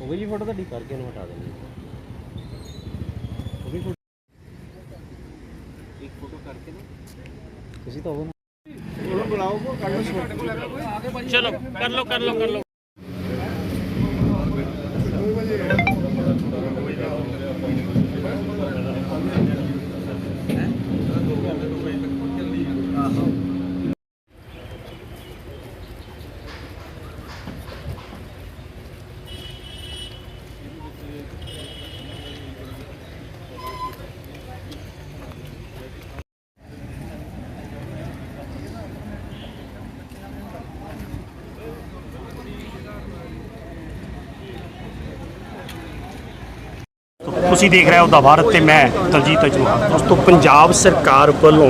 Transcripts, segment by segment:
ਹੋ ਗਈ ਜੀ ਫੋਟੋ ਤੁਹਾਡੀ ਕਰਕੇ ਇਹਨੂੰ ਹਟਾ ਦੇਣੀ ਹੋ ਗਈ ਫੋਟੋ ਇੱਕ ਫੋਟੋ ਕਰਕੇ ਨਾ। ਤੁਸੀਂ ਤਾਂ ਹੋ ਨਾ ਚਲੋ ਕਰ ਲਓ ਕਰ ਲਓ ਕਰ ਲਓ। ਤੁਸੀਂ ਦੇਖ ਰਹੇ ਹੋ ਦਾ ਭਾਰਤ ਤੇ ਮੈਂ ਦਲਜੀਤ ਅਜੂਹਾ ਦੋਸਤੋ, ਪੰਜਾਬ ਸਰਕਾਰ ਵੱਲੋਂ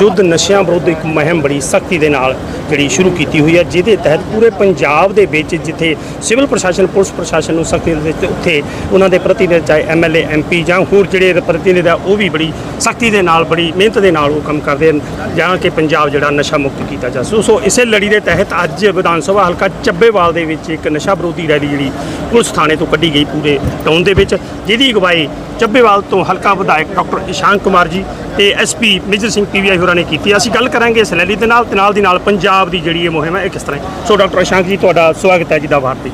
ਯੁੱਧ ਨਸ਼ਿਆਂ ਵਿਰੁੱਧ ਇੱਕ ਮੁਹਿੰਮ ਬੜੀ ਸਖਤੀ ਦੇ ਨਾਲ ਜਿਹੜੀ ਸ਼ੁਰੂ ਕੀਤੀ ਹੋਈ ਹੈ, ਜਿਹਦੇ ਤਹਿਤ ਪੂਰੇ ਪੰਜਾਬ ਦੇ ਵਿੱਚ ਜਿੱਥੇ ਸਿਵਲ ਪ੍ਰਸ਼ਾਸਨ, ਪੁਲਿਸ ਪ੍ਰਸ਼ਾਸਨ ਨੂੰ ਸਖਤੀ ਦੇ ਵਿੱਚ ਉੱਥੇ ਉਹਨਾਂ ਦੇ ਪ੍ਰਤੀਨਿਧ ਚਾਹੇ ਐਮਐਲਏ ਐਮਪੀ ਜਾਂ ਹੋਰ ਜਿਹੜੇ ਪ੍ਰਤੀਨਿਧ ਆ, ਉਹ ਵੀ ਬੜੀ ਸਖਤੀ ਦੇ ਨਾਲ, ਬੜੀ ਮਿਹਨਤ ਦੇ ਨਾਲ ਉਹ ਕੰਮ ਕਰਦੇ ਹਨ, ਜਾਂ ਕਿ ਪੰਜਾਬ ਜਿਹੜਾ ਨਸ਼ਾ ਮੁਕਤ ਕੀਤਾ ਜਾ ਸੋ ਸੋ ਇਸੇ ਲੜੀ ਦੇ ਤਹਿਤ ਅੱਜ ਵਿਧਾਨ ਸਭਾ ਹਲਕਾ ਚੱਬੇਵਾਲ ਦੇ ਵਿੱਚ ਇੱਕ ਨਸ਼ਾ ਵਿਰੋਧੀ ਰੈਲੀ ਜਿਹੜੀ ਪੁਲਿਸ ਥਾਣੇ ਤੋਂ ਕੱਢੀ ਗਈ ਪੂਰੇ ਟਾਊਨ ਦੇ ਵਿੱਚ, ਜਿਹਦੀ ਅਗਵਾਈ ਚੱਬੇਵਾਲ ਤੋਂ ਹਲਕਾ ਵਿਧਾਇਕ ਡਾਕਟਰ ਇਸ਼ਾਂਕ ਕੁਮਾਰ ਜੀ ਤੇ ਐਸਪੀ ਮੇਜਰ ਸਿੰਘ ਪੀਵੀਆਈ ਹੋਰਾਂ ਨੇ ਕੀਤੀ। ਅਸੀਂ ਗੱਲ ਕਰਾਂਗੇ ਇਸ ਰੈਲੀ ਦੇ ਨਾਲ ਤੇ ਨਾਲ ਦੀ ਨਾਲ ਪੰਜਾਬ ਦੀ ਜਿਹੜੀ ਇਹ ਮੁਹਿੰਮ ਹੈ ਇਹ ਕਿਸ ਤਰ੍ਹਾਂ ਹੈ। ਸੋ ਡਾਕਟਰ ਇਸ਼ਾਂਕ ਜੀ ਤੁਹਾਡਾ ਸਵਾਗਤ ਹੈ ਜੀ ਦਾ ਭਾਰਤੀ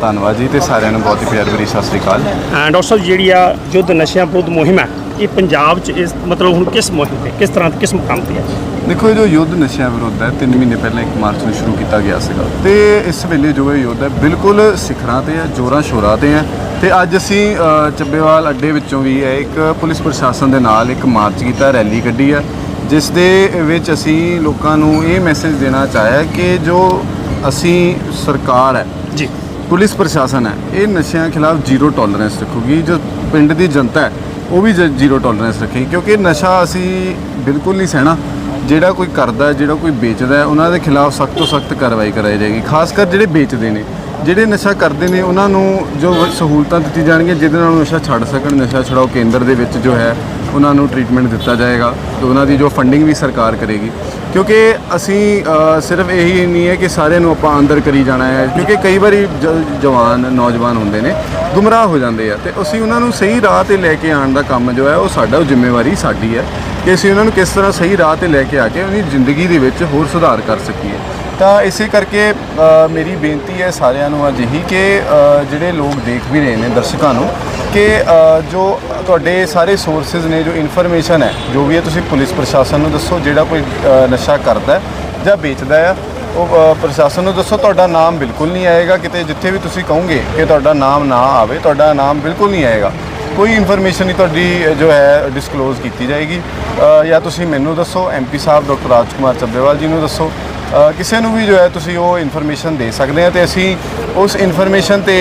ਧੰਨਵਾਦ ਜੀ ਤੇ ਸਾਰਿਆਂ ਨੂੰ ਬਹੁਤ ਹੀ ਪਿਆਰ ਭਰੀ ਸਤਿ ਸ੍ਰੀ ਅਕਾਲ। ਡਾਕਟਰ ਸਾਹਿਬ ਜਿਹੜੀ ਆ ਯੁੱਧ ਨਸ਼ਿਆਂ ਵਿਰੁੱਧ ਮੁਹਿੰਮ ਹੈ ਇਹ ਪੰਜਾਬ 'ਚ ਇਸ ਮਤਲਬ ਹੁਣ ਕਿਸ ਮੁਹਿੰਮ ਤੇ ਕਿਸ ਤਰ੍ਹਾਂ ਕਿਸ ਮੁਕਾਮ ਤੇ ਹੈ? ਦੇਖੋ ਇਹ ਜੋ ਯੁੱਧ ਨਸ਼ਿਆਂ ਵਿਰੁੱਧ ਹੈ 3 ਮਹੀਨੇ ਪਹਿਲਾਂ 1 ਮਾਰਚ ਨੂੰ ਸ਼ੁਰੂ ਕੀਤਾ ਗਿਆ ਸੀਗਾ। ਤੇ ਇਸ ਵੇਲੇ ਜੋ ਇਹ ਯੁੱਧ ਹੈ ਬਿਲਕੁਲ ਸਿਖਰਾਂ ਤੇ ਹੈ ਜੋਰਾਂ ਸ਼ੋਰਾਂ ਤੇ ਹੈ। ਤੇ ਅੱਜ ਅਸੀਂ ਚੱਬੇਵਾਲ ਅੱਡੇ ਵਿੱਚੋਂ ਵੀ ਹੈ ਇੱਕ ਪੁਲਿਸ ਪ੍ਰਸ਼ਾਸਨ ਦੇ ਨਾਲ ਇੱਕ ਮਾਰਚ ਕੀਤਾ ਰੈਲੀ ਕੱਢੀ ਹੈ ਜਿਸ ਦੇ ਵਿੱਚ ਅਸੀਂ ਲੋਕਾਂ ਨੂੰ ਇਹ ਮੈਸੇਜ ਦੇਣਾ ਚਾਹਿਆ ਕਿ ਜੋ ਅਸੀਂ ਸਰਕਾਰ ਹੈ ਜੀ। ਪੁਲਿਸ ਪ੍ਰਸ਼ਾਸਨ ਹੈ ਇਹ ਨਸ਼ਿਆਂ ਖਿਲਾਫ ਜ਼ੀਰੋ ਟੋਲਰੈਂਸ ਰੱਖੂਗੀ। ਜੋ ਪਿੰਡ ਦੀ ਜਨਤਾ ਹੈ ਉਹ ਵੀ ਜ਼ੀਰੋ ਟੋਲਰੈਂਸ ਰੱਖੇਗੀ ਕਿਉਂਕਿ ਨਸ਼ਾ ਅਸੀਂ ਬਿਲਕੁਲ ਨਹੀਂ ਸਹਿਣਾ। ਜਿਹੜਾ ਕੋਈ ਕਰਦਾ, ਜਿਹੜਾ ਕੋਈ ਵੇਚਦਾ, ਉਹਨਾਂ ਦੇ ਖਿਲਾਫ ਸਖਤ ਤੋਂ ਸਖਤ ਕਾਰਵਾਈ ਕਰਾਈ ਜਾਏਗੀ, ਖਾਸ ਕਰ ਜਿਹੜੇ ਵੇਚਦੇ ਨੇ। ਜਿਹੜੇ ਨਸ਼ਾ ਕਰਦੇ ਨੇ, ਉਹਨਾਂ ਨੂੰ ਜੋ ਸਹੂਲਤਾਂ ਦਿੱਤੀ ਜਾਣਗੀਆਂ, ਜਿਹਦੇ ਨਾਲ ਉਹ ਨਸ਼ਾ ਛੱਡ ਸਕਣ, ਨਸ਼ਾ ਛੁਡਾਓ ਕੇਂਦਰ ਦੇ ਵਿੱਚ ਜੋ ਹੈ, ਉਹਨਾਂ ਨੂੰ ਟ੍ਰੀਟਮੈਂਟ ਦਿੱਤਾ ਜਾਏਗਾ ਤੇ ਉਹਨਾਂ ਦੀ ਜੋ ਫੰਡਿੰਗ ਵੀ ਸਰਕਾਰ ਕਰੇਗੀ। ਕਿਉਂਕਿ ਅਸੀਂ ਸਿਰਫ ਇਹੀ ਨਹੀਂ ਹੈ ਕਿ ਸਾਰਿਆਂ ਨੂੰ ਆਪਾਂ ਅੰਦਰ ਕਰੀ ਜਾਣਾ ਹੈ, ਕਿਉਂਕਿ ਕਈ ਵਾਰੀ ਜ- ਜਵਾਨ, ਨੌਜਵਾਨ ਹੁੰਦੇ ਨੇ, ਗੁੰਮਰਾਹ ਹੋ ਜਾਂਦੇ ਆ ਤੇ ਅਸੀਂ ਉਹਨਾਂ ਨੂੰ ਸਹੀ ਰਾਹ ਤੇ ਲੈ ਕੇ ਆਉਣ ਦਾ ਕੰਮ ਜੋ ਹੈ, ਉਹ ਸਾਡਾ, ਉਹ ਜ਼ਿੰਮੇਵਾਰੀ ਸਾਡੀ ਹੈ ਕਿ ਅਸੀਂ ਉਹਨਾਂ ਨੂੰ ਕਿਸ ਤਰ੍ਹਾਂ ਸਹੀ ਰਾਹ ਤੇ ਲੈ ਕੇ ਆ ਕੇ ਉਹਦੀ ਜ਼ਿੰਦਗੀ ਦੇ ਵਿੱਚ ਹੋਰ ਸੁਧਾਰ ਕਰ ਸਕੀਏ। ਤਾਂ ਇਸੇ ਕਰਕੇ ਮੇਰੀ ਬੇਨਤੀ ਹੈ ਸਾਰਿਆਂ ਨੂੰ ਅੱਜ ਇਹੀ ਕਿ ਜਿਹੜੇ ਲੋਕ ਦੇਖ ਵੀ ਰਹੇ ਨੇ ਦਰਸ਼ਕਾਂ ਨੂੰ ਕਿ ਜੋ ਤੁਹਾਡੇ ਸਾਰੇ ਸੋਰਸਸ ਨੇ, ਜੋ ਇਨਫੋਰਮੇਸ਼ਨ ਹੈ, ਜੋ ਵੀ ਹੈ, ਤੁਸੀਂ ਪੁਲਿਸ ਪ੍ਰਸ਼ਾਸਨ ਨੂੰ ਦੱਸੋ, ਜਿਹੜਾ ਕੋਈ ਨਸ਼ਾ ਕਰਦਾ ਜਾਂ ਵੇਚਦਾ ਹੈ, ਉਹ ਪ੍ਰਸ਼ਾਸਨ ਨੂੰ ਦੱਸੋ। ਤੁਹਾਡਾ ਨਾਮ ਬਿਲਕੁਲ ਨਹੀਂ ਆਏਗਾ। ਕਿਤੇ ਜਿੱਥੇ ਵੀ ਤੁਸੀਂ ਕਹੋਗੇ ਕਿ ਤੁਹਾਡਾ ਨਾਮ ਨਾ ਆਵੇ, ਤੁਹਾਡਾ ਨਾਮ ਬਿਲਕੁਲ ਨਹੀਂ ਆਏਗਾ। ਕੋਈ ਇਨਫੋਰਮੇਸ਼ਨ ਨਹੀਂ ਤੁਹਾਡੀ ਜੋ ਹੈ ਡਿਸਕਲੋਜ਼ ਕੀਤੀ ਜਾਏਗੀ। ਜਾਂ ਤੁਸੀਂ ਮੈਨੂੰ ਦੱਸੋ ਐਮਪੀ ਸਾਹਿਬ ਡਾਕਟਰ ਰਾਜਕੁਮਾਰ ਚੱਬੇਵਾਲ ਜੀ ਨੂੰ ਦੱਸੋ। ਕਿਸੇ ਨੂੰ ਵੀ ਜੋ ਹੈ ਤੁਸੀਂ ਉਹ ਇਨਫੋਰਮੇਸ਼ਨ ਦੇ ਸਕਦੇ ਆ ਤੇ ਅਸੀਂ ਉਸ ਇਨਫੋਰਮੇਸ਼ਨ ਤੇ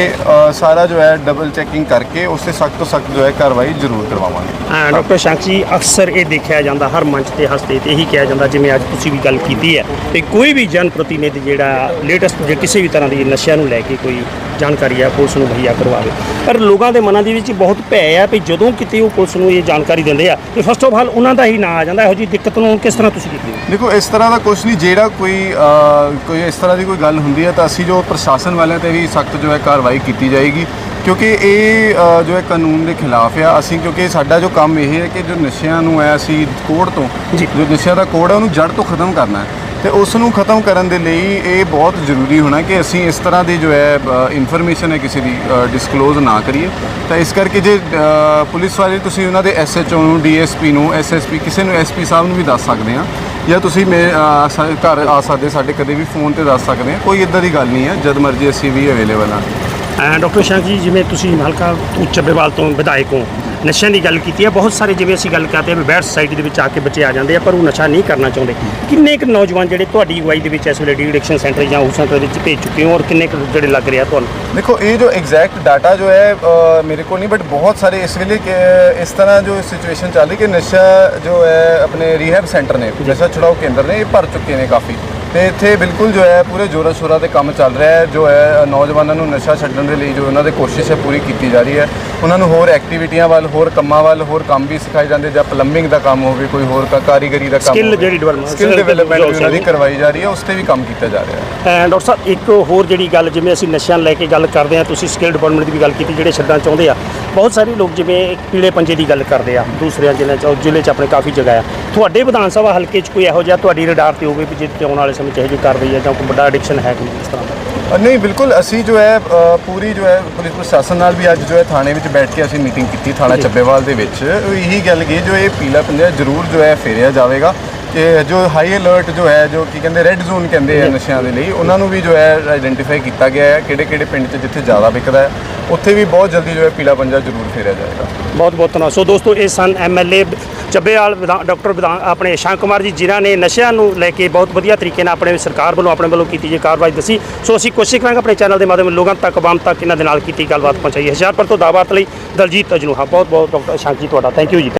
ਸਾਰਾ ਜੋ ਹੈ ਡਬਲ ਚੈਕਿੰਗ ਕਰਕੇ ਉਸ ਤੇ ਸਖਤ ਤੋਂ ਸਖਤ ਜੋ ਹੈ ਕਾਰਵਾਈ ਜ਼ਰੂਰ ਕਰਵਾਵਾਂਗੇ। ਅਹ ਡਾਕਟਰ ਸ਼ਾਂਕ ਜੀ, ਅਕਸਰ ਇਹ ਦੇਖਿਆ ਜਾਂਦਾ, ਹਰ ਮੰਚ ਤੇ, ਹਸਤੇ ਤੇ ਇਹੀ ਕਿਹਾ ਜਾਂਦਾ, ਜਿਵੇਂ ਅੱਜ ਤੁਸੀਂ ਵੀ ਗੱਲ ਕੀਤੀ ਹੈ, ਤੇ ਕੋਈ ਵੀ ਜਨ ਪ੍ਰਤੀਨਿਧ ਜਿਹੜਾ ਲੇਟੈਸਟ ਜੇ ਕਿਸੇ ਵੀ ਤਰ੍ਹਾਂ ਦੀ ਨਸ਼ਿਆਂ ਨੂੰ ਲੈ ਕੇ ਕੋਈ ਜਾਣਕਾਰੀ ਹੈ ਪੁਲਿਸ ਨੂੰ ਮੁਹੱਈਆ ਕਰਵਾਵੇ। ਪਰ ਲੋਕਾਂ ਦੇ ਮਨਾਂ ਦੇ ਵਿੱਚ ਬਹੁਤ ਭੈ ਹੈ ਵੀ ਜਦੋਂ ਕਿਤੇ ਉਹ ਪੁਲਿਸ ਨੂੰ ਇਹ ਜਾਣਕਾਰੀ ਦਿੰਦੇ ਆ ਤੇ ਫਸਟ ਆਫ ਆਲ ਉਹਨਾਂ ਦਾ ਹੀ ਨਾਂ ਆ ਜਾਂਦਾ ਇਹੋ ਜਿਹੀ ਦਿੱਕਤ ਨੂੰ ਕਿਸ ਤਰ੍ਹਾਂ ਤੁਸੀਂ ਕੀਤੀ ਦੇਖੋ ਇਸ ਤਰ੍ਹਾਂ ਦਾ ਕੁਝ ਨਹੀਂ ਜਿਹੜਾ ਕੋਈ ਕੋਈ ਇਸ ਤਰ੍ਹਾਂ ਦੀ ਕੋਈ ਗੱਲ ਹੁੰਦੀ ਹੈ ਤਾਂ ਅਸੀਂ ਜੋ ਪ੍ਰਸ਼ਾਸਨ ਵਾਲਿਆਂ ਤੇ ਵੀ ਸਖਤ ਜੋ ਹੈ ਕਾਰਵਾਈ ਕੀਤੀ ਜਾਏਗੀ। ਕਿਉਂਕਿ ਇਹ ਜੋ ਹੈ ਕਾਨੂੰਨ ਦੇ ਖਿਲਾਫ ਆ ਅਸੀਂ ਕਿਉਂਕਿ ਸਾਡਾ ਜੋ ਕੰਮ ਇਹ ਹੈ ਕਿ ਜੋ ਨਸ਼ਿਆਂ ਨੂੰ ਹੈ ਅਸੀਂ ਕੋੜ ਤੋਂ ਜੀ। ਜੋ ਨਸ਼ਿਆਂ ਦਾ ਕੋੜ ਹੈ ਉਹਨੂੰ ਜੜ ਤੋਂ ਖਤਮ ਕਰਨਾ ਹੈ। ਤੇ ਉਸ ਨੂੰ ਖਤਮ ਕਰਨ ਦੇ ਲਈ ਇਹ ਬਹੁਤ ਜ਼ਰੂਰੀ ਹੋਣਾ ਕਿ ਅਸੀਂ ਇਸ ਤਰ੍ਹਾਂ ਦੀ ਜੋ ਹੈ ਇਨਫੋਰਮੇਸ਼ਨ ਹੈ ਕਿਸੇ ਦੀ ਡਿਸਕਲੋਜ਼ ਨਾ ਕਰੀਏ। ਤਾਂ ਇਸ ਕਰਕੇ ਜੇ ਪੁਲਿਸ ਵਾਲੇ ਤੁਸੀਂ ਉਹਨਾਂ ਦੇ ਐਸਐਚਓ ਨੂੰ ਡੀਐਸਪੀ ਨੂੰ ਐਸਐਸਪੀ ਕਿਸੇ ਨੂੰ ਐਸਪੀ ਸਾਹਿਬ ਨੂੰ ਵੀ ਦੱਸ ਸਕਦੇ ਆ ਜਾਂ ਤੁਸੀਂ ਮੇ ਘਰ ਆ ਸਕਦੇ, ਸਾਡੇ ਕਦੇ ਵੀ ਫੋਨ ਤੇ ਦੱਸ ਸਕਦੇ ਆ ਕੋਈ ਇਦਾਂ ਦੀ ਗੱਲ ਨਹੀਂ ਹੈ, ਜਦ ਮਰਜ਼ੀ ਅਸੀਂ ਵੀ ਅਵੇਲੇਬਲ ਆ ਅਹ ਡਾਕਟਰ ਸ਼ਾਂਕ ਜੀ, ਜਿਵੇਂ ਤੁਸੀਂ ਹਲਕਾ ਚੱਬੇਵਾਲ ਤੋਂ ਵਿਧਾਇਕ ਹੋ ਨਸ਼ਿਆਂ ਦੀ ਗੱਲ ਕੀਤੀ ਹੈ। ਬਹੁਤ ਸਾਰੇ ਜਿਵੇਂ ਅਸੀਂ ਗੱਲ ਕਰਦੇ ਹਾਂ ਵੀ ਬੈਡ ਸੁਸਾਇਟੀ ਦੇ ਵਿੱਚ ਆ ਕੇ ਬੱਚੇ ਆ ਜਾਂਦੇ ਆ, ਪਰ ਉਹ ਨਸ਼ਾ ਨਹੀਂ ਕਰਨਾ ਚਾਹੁੰਦੇ। ਕਿੰਨੇ ਕੁ ਨੌਜਵਾਨ ਜਿਹੜੇ ਤੁਹਾਡੀ ਅਗਵਾਈ ਦੇ ਵਿੱਚ ਇਸ ਵੇਲੇ ਡੀਡਿਕਸ਼ਨ ਸੈਂਟਰ ਜਾਂ ਉਸ ਸੈਂਟਰ ਵਿੱਚ ਭੇਜ ਚੁੱਕੇ ਹੋ, ਔਰ ਕਿੰਨੇ ਕੁ ਜਿਹੜੇ ਲੱਗ ਰਿਹਾ ਤੁਹਾਨੂੰ? ਦੇਖੋ, ਇਹ ਜੋ ਐਗਜ਼ੈਕਟ ਡਾਟਾ ਜੋ ਹੈ ਮੇਰੇ ਕੋਲ ਨਹੀਂ ਬਟ ਬਹੁਤ ਸਾਰੇ ਇਸ ਵੇਲੇ ਇਸ ਤਰ੍ਹਾਂ ਜੋ ਸਿਚੁਏਸ਼ਨ ਚੱਲ ਰਹੀ ਕਿ ਨਸ਼ਾ ਜੋ ਹੈ, ਆਪਣੇ ਰੀਹੈਬ ਸੈਂਟਰ ਨੇ, ਨਸ਼ਾ ਛੁਡਾਓ ਕੇਂਦਰ ਨੇ, ਇਹ ਭਰ ਚੁੱਕੇ ਨੇ ਕਾਫੀ। ਤੇ ਇੱਥੇ ਬਿਲਕੁਲ ਜੋ ਹੈ ਪੂਰੇ ਜੋਰਾਂ ਸ਼ੋਰਾਂ ਤੇ ਕੰਮ ਚੱਲ ਰਿਹਾ ਹੈ ਜੋ ਹੈ ਨੌਜਵਾਨਾਂ ਨੂੰ ਨਸ਼ਾ ਛੱਡਣ ਦੇ ਲਈ ਜੋ ਉਹਨਾਂ ਦੀ ਕੋਸ਼ਿਸ਼ ਹੈ ਪੂਰੀ ਕੀਤੀ ਜਾ ਰਹੀ ਹੈ। ਉਹਨਾਂ ਨੂੰ ਹੋਰ ਐਕਟੀਵਿਟੀਆਂ ਵੱਲ ਹੋਰ ਕੰਮਾਂ ਵੱਲ ਹੋਰ ਕੰਮ ਵੀ ਸਿਖਾਏ ਜਾਂਦੇ ਜਾਂ ਪਲੰਬਿੰਗ ਦਾ ਕੰਮ ਹੋਵੇ ਕੋਈ ਹੋਰ ਕਾਰੀਗਰੀ ਦਾ ਕੰਮ ਹੋਵੇ। ਜਿਹੜੀ development- ਸਕਿੱਲ ਡਿਵੈਲਪਮੈਂਟ ਉਹਨਾਂ ਦੀ ਕਰਵਾਈ ਜਾ ਰਹੀ ਹੈ ਉਸ ਤੇ ਵੀ ਕੰਮ ਕੀਤਾ ਜਾ ਰਿਹਾ ਹੈ। ਐਂਡ ਡਾਕਟਰ ਸਾਹਿਬ ਇੱਕ ਹੋਰ ਜਿਹੜੀ ਗੱਲ ਜਿਵੇਂ ਅਸੀਂ ਨਸ਼ਿਆਂ ਲੈ ਕੇ ਗੱਲ ਕਰਦੇ ਆ ਤੁਸੀਂ ਸਕਿੱਲ ਡਿਪਾਰਟਮੈਂਟ ਦੀ ਵੀ ਗੱਲ ਕੀਤੀ ਜਿਹੜੇ ਛੱਡਣਾ ਚਾਹੁੰਦੇ ਆ ਬਹੁਤ ਸਾਰੇ ਲੋਕ ਜਿਵੇਂ ਇੱਕ ਪੀਲੇ ਪੰਜੇ ਦੀ ਗੱਲ ਕਰਦੇ ਆ ਦੂਸਰਿਆਂ ਜ਼ਿਲ੍ਹਿਆਂ 'ਚ ਔਰ ਜ਼ਿਲ੍ਹੇ 'ਚ ਆਪਣੇ ਕਾਫੀ ਜਗ੍ਹਾ ਆ। ਤੁਹਾਡੇ ਵਿਧਾਨ ਸਭਾ ਹਲਕੇ 'ਚ ਕੋਈ ਇਹੋ ਜਿਹਾ ਤੁਹਾਡੀ ਰਡਾਰ ਤੇ ਹੋਵੇ ਵੀ ਜਿੱਥੇ ਆਉਣ ਵਾਲੇ ਸਮੇਂ 'ਚ ਇਹੋ ਜਿਹੀ ਕਾਰਵਾਈ ਹੈ ਜਾਂ ਕੋਈ ਵੱਡਾ ਐਡਿਕਸ਼ਨ ਹੈ ਕੋਈ ਇਸ ਤਰ੍ਹਾਂ ਦਾ? ਨਹੀਂ ਬਿਲਕੁਲ ਅਸੀਂ ਜੋ ਹੈ ਪੂਰੀ ਜੋ ਹੈ ਪੁਲਿਸ ਪ੍ਰਸ਼ਾਸਨ ਨਾਲ ਵੀ ਅੱਜ ਜੋ ਹੈ ਥਾਣੇ ਵਿੱਚ ਬੈਠ ਕੇ ਅਸੀਂ ਮੀਟਿੰਗ ਕੀਤੀ ਥਾਣਾ ਚੱਬੇਵਾਲ ਦੇ ਵਿੱਚ। ਉਹ ਇਹੀ ਗੱਲ ਕੀ ਜੋ ਇਹ ਪੀਲਾ ਪੰਜਾ ਜ਼ਰੂਰ ਜੋ ਹੈ ਫੇਰਿਆ ਜਾਵੇਗਾ। ਕਿ ਜੋ ਹਾਈ ਅਲਰਟ ਜੋ ਹੈ ਜੋ ਕੀ ਕਹਿੰਦੇ ਰੈੱਡ ਜ਼ੋਨ ਕਹਿੰਦੇ ਆ ਨਸ਼ਿਆਂ ਦੇ ਲਈ ਉਹਨਾਂ ਨੂੰ ਵੀ ਜੋ ਹੈ ਆਇਡੈਂਟੀਫਾਈ ਕੀਤਾ ਗਿਆ ਹੈ ਕਿਹੜੇ ਕਿਹੜੇ ਪਿੰਡ 'ਚ ਜਿੱਥੇ ਜ਼ਿਆਦਾ ਵਿਕਦਾ ਹੈ ਉੱਥੇ ਵੀ ਬਹੁਤ ਜਲਦੀ ਜੋ ਹੈ ਪੀਲਾ ਪੰਜਾ ਜ਼ਰੂਰ ਫੇਰਿਆ ਜਾਏਗਾ। ਬਹੁਤ ਬਹੁਤ ਧੰਨਵਾਦ। ਸੋ ਦੋਸਤੋ ਇਹ ਸਨ ਐਮਐਲਏ ਚੱਬੇਵਾਲ ਡਾਕਟਰ ਵਿਧਾਨ ਆਪਣੇ ਸ਼ਾਂਕ ਕੁਮਾਰ ਜੀ ਜਿਨ੍ਹਾਂ ਨੇ ਨਸ਼ਿਆਂ ਨੂੰ ਲੈ ਕੇ ਬਹੁਤ ਵਧੀਆ ਤਰੀਕੇ ਨਾਲ ਆਪਣੇ ਸਰਕਾਰ ਵੱਲੋਂ ਆਪਣੇ ਵੱਲੋਂ ਕੀਤੀ ਜੇ ਕਾਰਵਾਈ ਦੱਸੀ। ਸੋ ਅਸੀਂ ਕੋਸ਼ਿਸ਼ ਕਰਾਂਗੇ ਆਪਣੇ ਚੈਨਲ ਦੇ ਮਾਧਿਅਮ ਲੋਕਾਂ ਤੱਕ ਆਵਾਮ ਤੱਕ ਇਹਨਾਂ ਦੇ ਨਾਲ ਕੀਤੀ ਗੱਲਬਾਤ ਪਹੁੰਚਾਈਏ ਹੁਸ਼ਿਆਰਪੁਰ ਤੋਂ ਦਾਵਾਤ ਲਈ ਦਲਜੀਤ ਅਜਨੂਹਾ ਬਹੁਤ ਬਹੁਤ ਡਾਕਟਰ ਸ਼ਾਂਕ ਜੀ ਤੁਹਾਡਾ ਥੈਂਕ ਯੂ ਜੀ।